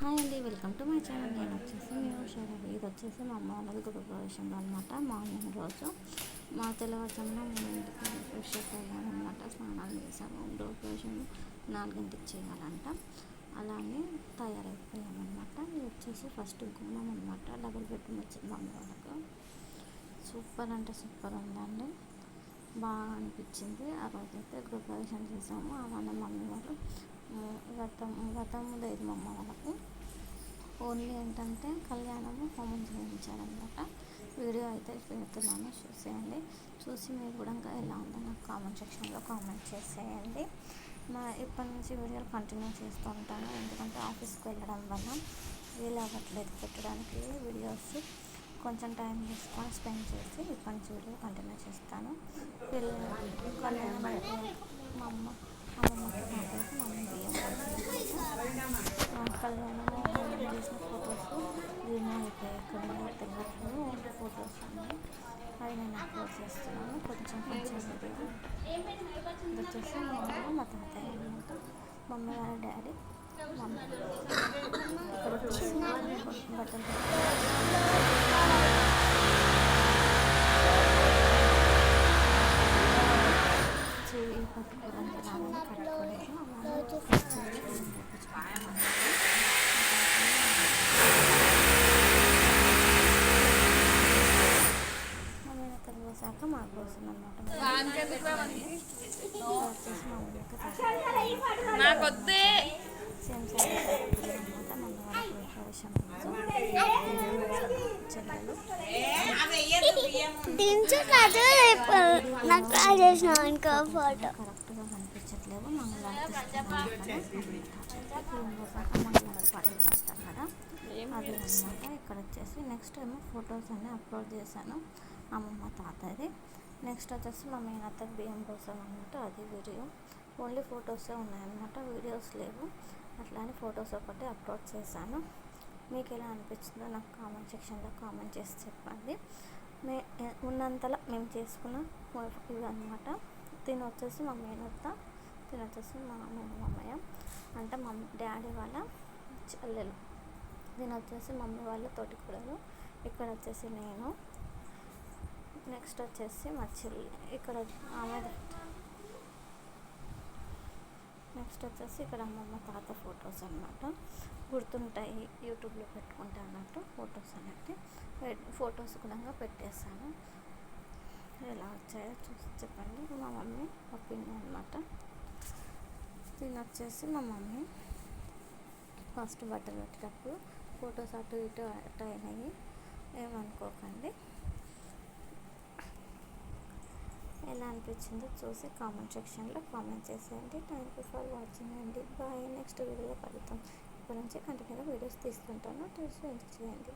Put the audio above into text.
Hi అండి welcome to my channel నేను వచ్చేసి మేము షరవి ఇది వచ్చేసి మా మామూలు వాళ్ళది గృహప్రవేశంలో అనమాట మార్నింగ్ రోజు. మా తెల్లవారుజామున మేము ఇంటికి ఫ్రెష్ అప్ అయ్యామన్నమాట స్నానాలు చేసాము గృహప్రవేశం నాలుగింటికి చేయాలంట. అలానే తయారైపోయామన్నమాట ఇది వచ్చేసి ఫస్ట్ గుమ్మం అనమాట డబుల్ బెడ్రూమ్ వచ్చింది మా వాళ్ళకు. సూపర్ అంటే సూపర్ ఉందండి. బాగా అనిపించింది. ఆ రోజైతే గృహప్రవేశం చేసాము అలానే మమ్మీ వాళ్ళు వ్రతం వ్రతం లేదు మా అమ్మ వాళ్ళకి. ఓన్లీ ఏంటంటే కళ్యాణము హోమం చేయించారనమాట. వీడియో అయితే పెడుతున్నాను చూసేయండి. చూసి మీరు కూడా ఇంకా ఎలా ఉందో నాకు కామెంట్ సెక్షన్లో కామెంట్ చేసేయండి. మా ఇప్పటి నుంచి వీడియోలు కంటిన్యూ చేస్తూ ఉంటాను. ఎందుకంటే ఆఫీస్కి వెళ్ళడం వల్ల వీలు అవ్వట్లేదు పెట్టడానికి. వీడియోస్ కొంచెం టైం తీసుకొని స్పెండ్ చేసి ఇప్పటి నుంచి వీడియో కంటిన్యూ చేస్తాను. కళ్యాణం మా అమ్మ అమ్మమ్మకి మాట్లాడి మా అమ్మ బియ్యం కళ్యాణం చేసిన ఫొటోస్ రిమూవ్ అయిపోయాయి ఇక్కడ తెలియట్లేదు ఓన్లీ ఫొటోస్ ఉన్నాయి అవి నేను అప్లోడ్ చేస్తున్నాను కొంచెం కొంచెం ఇది వచ్చేసి నేను మా తాతయ్య అనమాట మమ్మీ వాళ్ళ డాడీ మమ్మీ ఇక్కడ వచ్చేసి బట్టలు మాకు వస్తుంది అనమాట మన ప్రవేశం దించు నాకు ట్రై చేసిన ఇంకో ఫోటో. కరెక్ట్గా కనిపించట్లేదు. పాటలు కదా అది అనమాట ఇక్కడ వచ్చేసి నెక్స్ట్ ఏమో ఫొటోస్ అన్నీ అప్లోడ్ చేశాను. అమ్మమ్మ తాతది. నెక్స్ట్ వచ్చేసి మా మేనత్తకి బియ్యం కోసం అనమాట అది వీడియో. ఓన్లీ ఫొటోసే ఉన్నాయన్నమాట వీడియోస్ లేవు. అట్లానే ఫొటోస్ ఒకటి అప్లోడ్ చేశాను. మీకు ఎలా అనిపించిందో నాకు కామెంట్ సెక్షన్లో కామెంట్ చేసి చెప్పండి. మే ఉన్నంతలా మేము చేసుకున్న ఇవి అనమాట తిని వచ్చేసి మా మేనత్త తిని వచ్చేసి మా మామయ్య అంటే మా డాడీ వాళ్ళ చెల్లెలు. దీని వచ్చేసి మమ్మీ వాళ్ళ తోటి కూడలు ఇక్కడ వచ్చేసి నేను. నెక్స్ట్ వచ్చేసి మా చెల్లి. ఇక్కడ ఆమె నెక్స్ట్ వచ్చేసి ఇక్కడ అమ్మమ్మ తాత ఫొటోస్ అనమాట గుర్తుంటాయి యూట్యూబ్లో పెట్టుకుంటా అన్నట్టు ఫొటోస్ అనేది ఫొటోస్ కూడా పెట్టేస్తాను ఎలా వచ్చాయో చూసి చెప్పండి. మా మమ్మీ ఒపీనియన్ అనమాట దీని వచ్చేసి మా మమ్మీ ఫస్ట్ బట్టలు పెట్టేటప్పుడు ఫొటోస్ అటు ఇటు అటు అయినాయి. ఏమనుకోకండి. ఎలా అనిపించిందో చూసి కామెంట్ సెక్షన్లో కామెంట్ చేసేయండి. థ్యాంక్ యూ ఫర్ వాచింగ్ అండి. బాయ్. నెక్స్ట్ వీడియోలో కలుద్దాం. ఇప్పటి నుంచి కంటిన్యూగా వీడియోస్ తీసుకుంటాను చూసి చేయండి.